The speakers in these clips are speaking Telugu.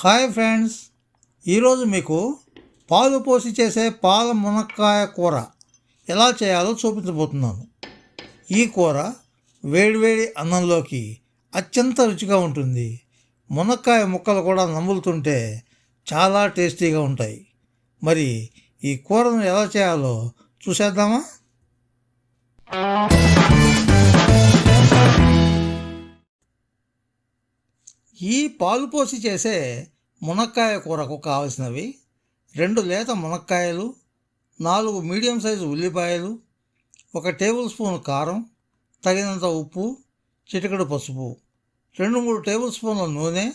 Hi friends. ఈరోజు మీకు పాలు పోసి చేసే పాల మునక్కాయ కూర ఎలా చేయాలో చూపించబోతున్నాను. ఈ కూర వేడివేడి అన్నంలోకి అత్యంత రుచిగా ఉంటుంది. మునక్కాయ ముక్కలు కూడా నములుతుంటే చాలా టేస్టీగా ఉంటాయి. మరి ఈ కూరను ఎలా చేయాలో చూసేద్దామా? ఈ పాలు పోసి చేసే మునక్కాయ కూరకు కావలసినవి రెండు లేత మునక్కాయలు నాలుగు మీడియం సైజు ఉల్లిపాయలు ఒక టేబుల్ స్పూన్ కారం తగినంత ఉప్పు చిటికెడు పసుపు రెండు మూడు టేబుల్ స్పూన్ల నూనె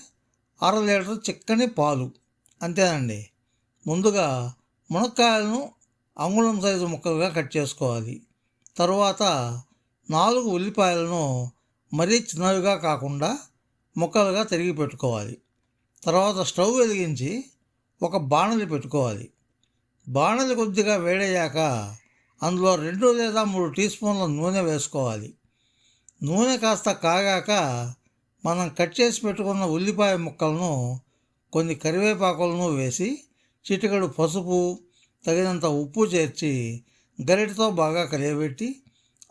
అర లీటర్ చిక్కని పాలు. అంతేనండి. ముందుగా మునక్కాయలను అంగుళం సైజు ముక్కలుగా కట్ చేసుకోవాలి. తరువాత నాలుగు ఉల్లిపాయలను మరీ చిన్నవిగా కాకుండా ముక్కలుగా తిరిగి పెట్టుకోవాలి. తర్వాత స్టవ్ వెలిగించి ఒక బాణలి పెట్టుకోవాలి. బాణలి కొద్దిగా వేడయ్యాక అందులో రెండు లేదా మూడు టీ స్పూన్ల నూనె వేసుకోవాలి. నూనె కాస్త కాగాక మనం కట్ చేసి పెట్టుకున్న ఉల్లిపాయ ముక్కలను కొన్ని కరివేపాకులను వేసి చిటికడు పసుపు తగినంత ఉప్పు చేర్చి గరిటతో బాగా కలియబెట్టి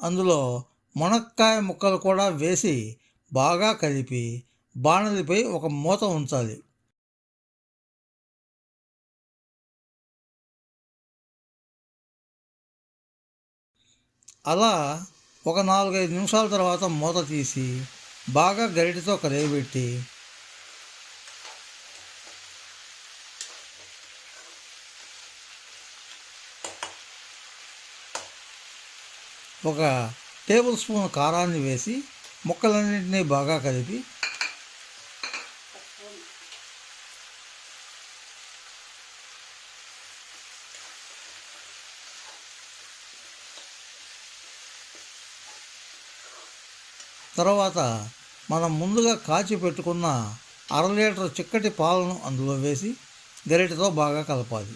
అందులో మునక్కాయ ముక్కలు కూడా వేసి బాగా కలిపి బాణలిపై ఒక మూత ఉంచాలి. అలా ఒక నాలుగైదు నిమిషాల తర్వాత మూత తీసి బాగా గరిటతో కరిగిపెట్టి ఒక టేబుల్ స్పూన్ కారాన్ని వేసి ముక్కలన్నింటినీ బాగా కలిపి తర్వాత మనం ముందుగా కాచి పెట్టుకున్న అర లీటర్ చిక్కటి పాలను అందులో వేసి గరిటతో బాగా కలపాలి.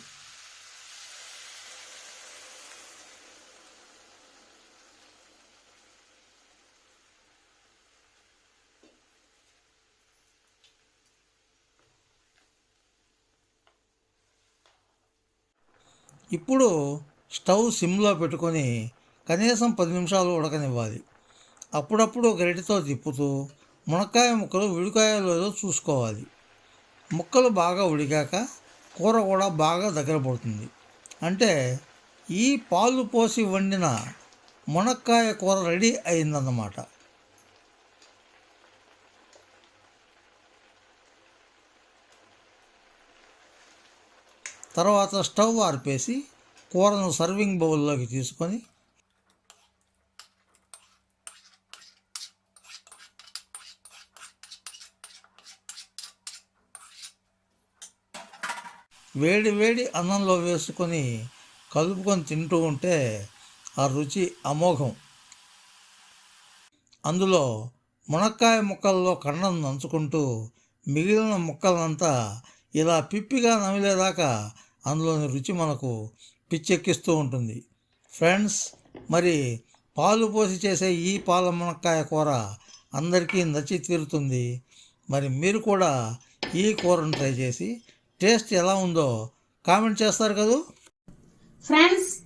ఇప్పుడు స్టవ్ సిమ్లో పెట్టుకొని కనీసం పది నిమిషాలు ఉడకనివ్వాలి. అప్పుడప్పుడు గరిటెతో తిప్పుతూ మునక్కాయ ముక్కలు ఉడికాయలో లేదో చూసుకోవాలి. ముక్కలు బాగా ఉడికాక కూర కూడా బాగా దగ్గర పడుతుంది. అంటే ఈ పాలు పోసి వండిన మునక్కాయ కూర రెడీ అయిందన్నమాట. తర్వాత స్టవ్ ఆర్పేసి కూరను సర్వింగ్ బౌల్లోకి తీసుకొని వేడి వేడి అన్నంలో వేసుకొని కలుపుకొని తింటూ ఉంటే ఆ రుచి అమోఘం. అందులో మునక్కాయ ముక్కల్లో కన్నం నంచుకుంటూ మిగిలిన ముక్కలంతా ఇలా పిప్పిగా నమిలేదాకా అందులోని రుచి మనకు పిచ్చెక్కిస్తూ ఉంటుంది. ఫ్రెండ్స్ మరి పాలు పోసి చేసే ఈ పాల మునక్కాయ కూర అందరికీ నచ్చి తీరుతుంది. మరి మీరు కూడా ఈ కూరను ట్రై చేసి టేస్ట్ ఎలా ఉందో కామెంట్ చేస్తారు కదూ? ఫ్రెండ్స్